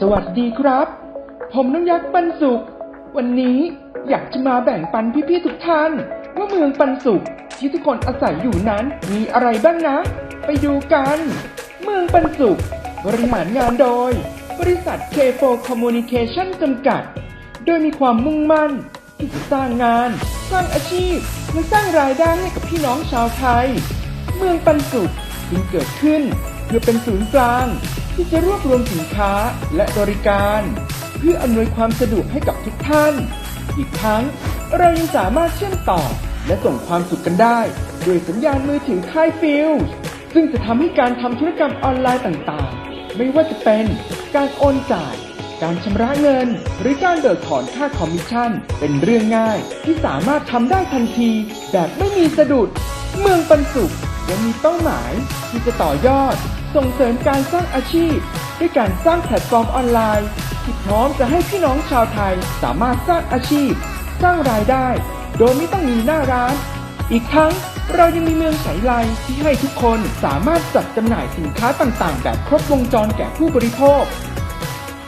สวัสดีครับ ผมน้องยักษ์ปันสุข วันนี้อยากจะมาแบ่งปันพี่ๆทุกท่าน ว่าเมืองปันสุขที่ทุกคนอาศัยอยู่นั้นมีอะไรบ้างนะ ไปดูกัน เมืองปันสุข บริหารงานโดย บริษัท K4 Communication จำกัด โดยมีความมุ่งมั่นที่จะสร้างงาน สร้างอาชีพ และสร้างรายได้ให้กับพี่น้องชาวไทย เมืองปันสุขจึงเกิดขึ้น เพื่อเป็นศูนย์กลาง ที่จะรวบรวมสินค้าและบริการ เพื่ออำนวยความสะดวกให้กับทุกท่าน อีกทั้งเรายังสามารถเชื่อมต่อ และส่งความสุขกันได้ด้วยสัญญาณมือถือค่ายฟิลส์ซึ่งจะทำให้การทำธุรกรรมออนไลน์ต่างๆ ไม่ว่าจะเป็นการโอนจ่าย การชำระเงิน หรือการเบิกถอนค่าคอมมิชชั่น เป็นเรื่องง่ายที่สามารถทำได้ทันที แบบไม่มีสะดุด เมืองปันสุขยังมีเป้าหมายที่จะต่อยอด ส่งเสริมการสร้างอาชีพ ด้วยการสร้างแพลตฟอร์มออนไลน์ที่พร้อมจะให้พี่น้องชาวไทยสามารถสร้างอาชีพ สร้างรายได้ โดยไม่ต้องมีหน้าร้าน อีกทั้งเรายังมีเมืองไฉไลที่ให้ทุกคนสามารถจัดจำหน่ายสินค้าต่างๆ แบบครบวงจรแก่ผู้บริโภค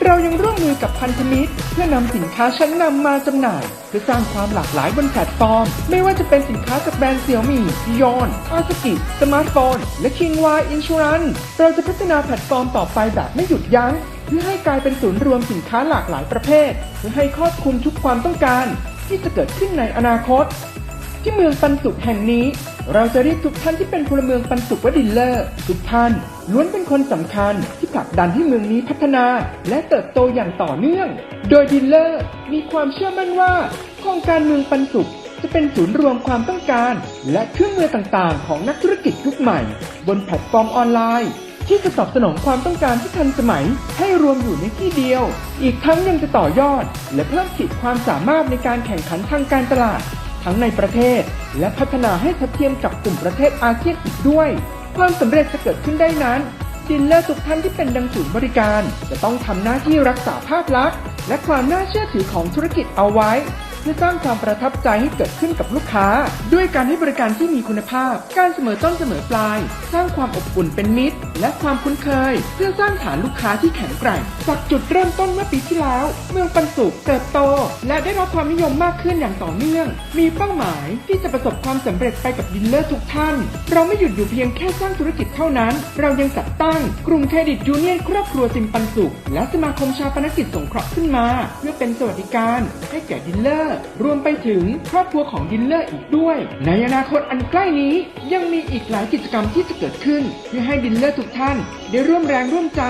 เรายังร่วมมือกับพันธมิตร เพื่อนำสินค้าชั้นนำมาจำหน่าย เพื่อสร้างความหลากหลายบนแพลตฟอร์ม ไม่ว่าจะเป็นสินค้าจากแบรนด์เซี่ยมี่ยอนอาสกิสมาร์ทโฟน และคิงวายอินชูรันเราจะพัฒนาแพลตฟอร์มต่อไปแบบไม่หยุดยัง้ง เพื่อให้กลายเป็นศูนย์รวมสินค้าหลากหลายประเภท เพื่อให้ครอบคลุมทุกความต้องการ ที่จะเกิดขึ้นในอนาคต ที่เมืองปันสุขแห่งนี้ เราจะเรียกทุกท่านที่เป็นพลเมืองปันสุขว่าดิลเลอร์ทุกท่าน ล้วนเป็นคนสำคัญที่ผลักดันให้เมืองนี้พัฒนาและเติบโตอย่างต่อเนื่อง โดยดิลเลอร์มีความเชื่อมั่นว่าโครงการเมืองปันสุขจะเป็นศูนย์รวมความต้องการ และเครื่องมือต่างๆ ของนักธุรกิจยุคใหม่ บนแพลตฟอร์มออนไลน์ ที่จะตอบสนองความต้องการที่ทันสมัย ให้รวมอยู่ในที่เดียว อีกทั้งยังจะต่อยอด และเพิ่มขีดความสามารถในการแข่งขันทางการตลาด ทั้งในประเทศ และพัฒนาให้ทัดเทียมกับกลุ่มประเทศอาเซียนอีกด้วย ความสำเร็จจะเกิดขึ้นได้นั้นดินเลอร์ทุกท่านที่เป็นดังศูนย์บริการ จะต้องทำหน้าที่รักษาภาพลักษณ์ และความน่าเชื่อถือของธุรกิจเอาไว้ พื่อสร้างความประทับใจให้เกิดขึ้นกับลูกค้า ด้วยการให้บริการที่มีคุณภาพ การเสมอต้นเสมอปลาย สร้างความอบอุ่นเป็นมิตร และความคุ้นเคย เพื่อสร้างฐานลูกค้าที่แข็งแกร่งจากจุดเริ่มต้นเมื่อปีที่แล้ว เมืองปันสุขเติบโต และได้รับความนิยมมากขึ้นอย่างต่อเนื่อง มีเป้าหมายที่จะประสบความสำเร็จไปกับดิลเลอร์ทุกท่าน เราไม่หยุดอยู่เพียงแค่สร้างธุรกิจเท่านั้น เรายังจัดตั้งกลุ่มเครดิตยูเนียนครอบครัวซิมปันสุขและสมาคมชาปนกิจสงเคราะห์ขึ้นมา เพื่อเป็นสวัสดิการให้แก่ดิลเลอร์รวมไปถึงครอบครัวของดิลเลอร์อีกด้วย ในอนาคตอันใกล้นี้ยังมีอีกหลายกิจกรรมที่จะเกิดขึ้น เพื่อให้ดิลเลอร์ทุกท่าน ได้ร่วมแรงร่วมใจ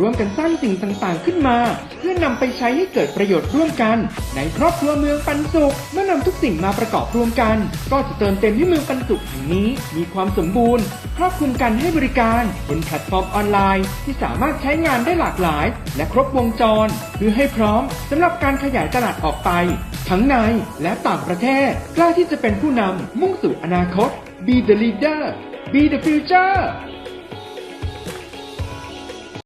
ร่วมกันสร้างสิ่งต่างๆ ขึ้นมา เพื่อนำไปใช้ให้เกิดประโยชน์ร่วมกัน ในครอบครัวเมืองปันสุขเมื่อนำทุกสิ่งมาประกอบรวมกัน ก็จะเติมเต็มให้เมืองปันสุขแห่งนี้ มีความสมบูรณ์ ครอบคลุมกันให้บริการบนแพลตฟอร์มออนไลน์ ที่สามารถใช้งานได้หลากหลาย และครบวงจรเพื่อให้พร้อมสำหรับการขยายตลาดออกไป ทั้งในและต่างประเทศ กล้าที่จะเป็นผู้นำมุ่งสู่อนาคต Be the leader Be the future